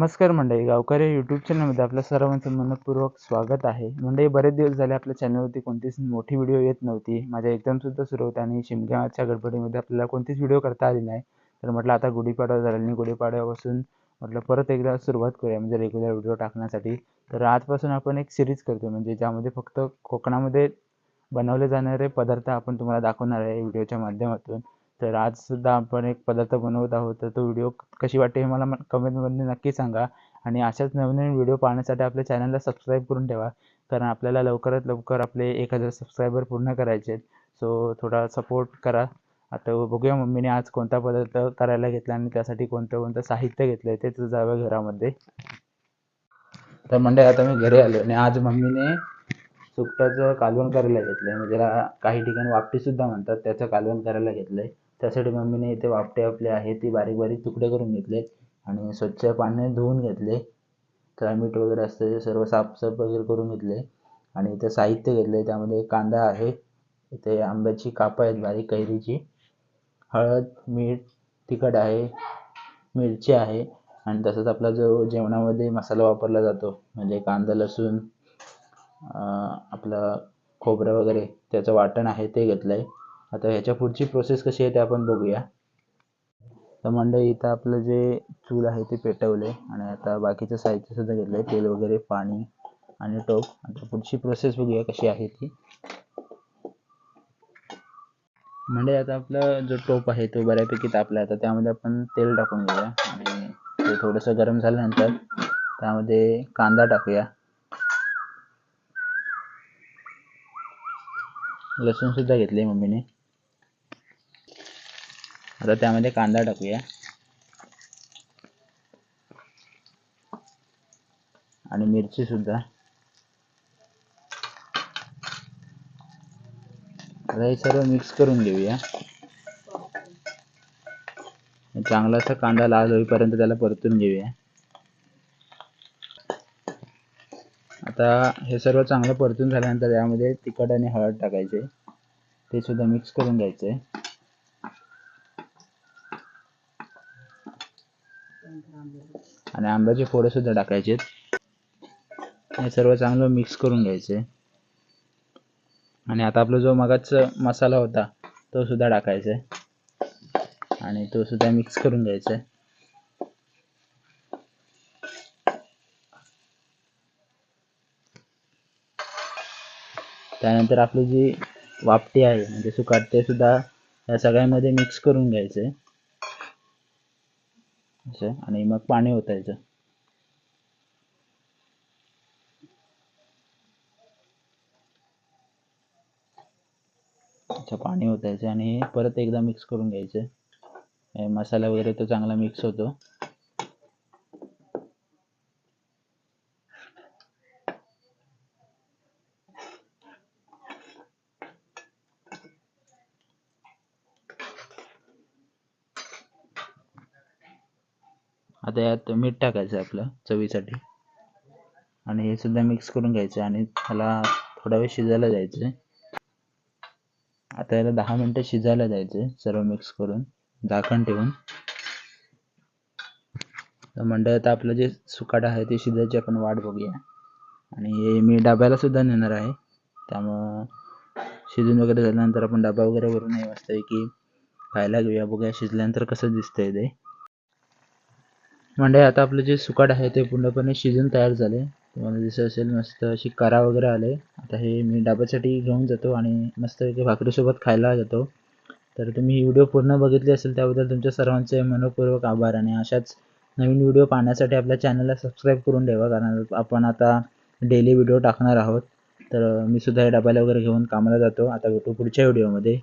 नमस्कार मंडळी गावकरी यूट्यूब चॅनलमध्ये आपल्या सर्वांचं मनपूर्वक स्वागत आहे. मंडळी बरेच दिवस झाले आपल्या चॅनलवरती कोणतीच मोठी व्हिडिओ येत नव्हती. माझ्या एक्झामसुद्धा सुरू होत्या आणि शिमग्याच्या गडबडीमध्ये आपल्याला कोणतीच व्हिडिओ करता आली नाही. तर म्हटलं आता गुढीपाडवा झाला आणि गुढीपाडव्यापासून म्हटलं परत एकदा सुरुवात करूया म्हणजे रेग्युलर व्हिडिओ टाकण्यासाठी. तर आजपासून आपण एक सिरीज करतो म्हणजे ज्यामध्ये फक्त कोकणामध्ये बनवले जाणारे पदार्थ आपण तुम्हाला दाखवणार आहे व्हिडिओच्या माध्यमातून. तर आजसुद्धा आपण एक पदार्थ बनवत आहोत. तर तो व्हिडिओ कशी वाटते हे मला कमेंटमध्ये नक्की सांगा. आणि अशाच नवीन नवीन व्हिडिओ पाहण्यासाठी आपल्या चॅनलला सबस्क्राईब करून ठेवा. कारण आपल्याला लवकरात लवकर आपले एक हजार सबस्क्रायबर पूर्ण करायचे आहेत. सो थोडा सपोर्ट करा. आता बघूया मम्मीने आज कोणता पदार्थ करायला घेतला आणि त्यासाठी कोणतं कोणतं साहित्य घेतलं आहे तर जावं घरामध्ये. तर म्हणजे आता मी घरी आलो आणि आज मम्मीने सुकटाचं कालवण करायला घेतलं आहे म्हणजे त्याला काही ठिकाणी वापटीसुद्धा म्हणतात त्याचं कालवण करायला घेतलं आहे त्यासाठी मम्मीने इथे वापटे आपले आहे ती बारीक बारीक तुकडे करून घेतले आणि स्वच्छ पाण्याने धुवून घेतले. त्याला मीठ वगैरे असतं ते सर्व साफसाफ वगैरे करून घेतले आणि इथे साहित्य घेतले. त्यामध्ये कांदा आहे इथे आंब्याची कापं आहेत बारीक कैरीची. हळद मीठ तिखट आहे मिरची आहे आणि तसंच आपला जो जेवणामध्ये मसाला वापरला जातो म्हणजे कांदा लसूण आपलं खोबरं वगैरे त्याचं वाटण आहे ते घेतलं आहे आता ह्याच्या पुढची प्रोसेस कशी आहे ते आपण बघूया. तर मंडळी इथं आपलं जे चूल आहे ते पेटवले आणि आता बाकीचं साहित्य सुद्धा घेतलंय. तेल वगैरे पाणी आणि टोप. आता पुढची प्रोसेस बघूया कशी आहे ती. म्हणजे आता आपला जो टोप आहे तो बऱ्यापैकी तापला आता त्यामध्ये आपण तेल टाकून घेऊया आणि ते थोडंसं गरम झाल्यानंतर त्यामध्ये कांदा टाकूया. लसूण सुद्धा घेतलंय मम्मीने. आता त्यामध्ये कांदा टाकूया. आणि मिरची सुद्धा. हे सर्व मिक्स करून घेऊया. चांगला असा कांदा लाल होईपर्यंत त्याला परतून घेऊया. आता हे सर्व चांगलं परतून झाल्यानंतर यामध्ये तिखट आणि हळद टाकायचे. ते सुद्धा मिक्स करून घ्यायचे. आणि आंब्याचे फोडे सुद्धा टाकायचे हे सर्व चांगलं मिक्स करून घ्यायचे. आणि आता आपला जो मगाच मसाला होता तो सुद्धा टाकायचा आहे. आणि तो सुद्धा मिक्स करून घ्यायचा आहे. त्यानंतर आपली जी वापटी आहे म्हणजे सुकाट ते सुद्धा या सगळ्यामध्ये मिक्स करून घ्यायचं. आहे असं. आणि मग पाणी ओतायचं. अच्छा पाणी ओतायचं आणि परत एकदा मिक्स करून घ्यायचं. मसाला वगैरे तो चांगला मिक्स होतो. आता यात मीठ टाकायचं आहे आपलं चवीसाठी. आणि हे सुद्धा मिक्स करून घ्यायचं आणि त्याला थोडा वेळ शिजायला द्यायचं. आता याला दहा मिनटं शिजायला द्यायचं सर्व मिक्स करून. झाकण ठेवून. तर मंडळ आता आपलं जे सुकाट आहे ते शिजायची आपण वाट बघूया. आणि हे मी डब्याला सुद्धा नेणार आहे. त्यामुळं शिजून वगैरे झाल्यानंतर आपण डबा वगैरे भरून हे मस्त की खायला घेऊया. बघूया शिजल्यानंतर कसं दिसतंय ते. म्हणजे आता आपलं जे सुकाट आहे ते पूर्णपणे शिजून तयार झाले. तुम्हाला दिसत असेल मस्त अशी करा वगैरे आले. आता हे मी डाब्यासाठी घेऊन जातो आणि मस्त भाकरीसोबत खायला जातो. तर तुम्ही ही व्हिडिओ पूर्ण बघितली असेल त्याबद्दल तुमच्या सर्वांचे मनपूर्वक आभार आणि अशाच नवीन व्हिडिओ पाहण्यासाठी आपल्या चॅनलला सबस्क्राईब करून ठेवा कारण आपण आता डेली व्हिडिओ टाकणार आहोत. तर मी सुद्धा हे डब्याला वगैरे घेऊन कामाला जातो. आता भेटू पुढच्या व्हिडिओमध्ये.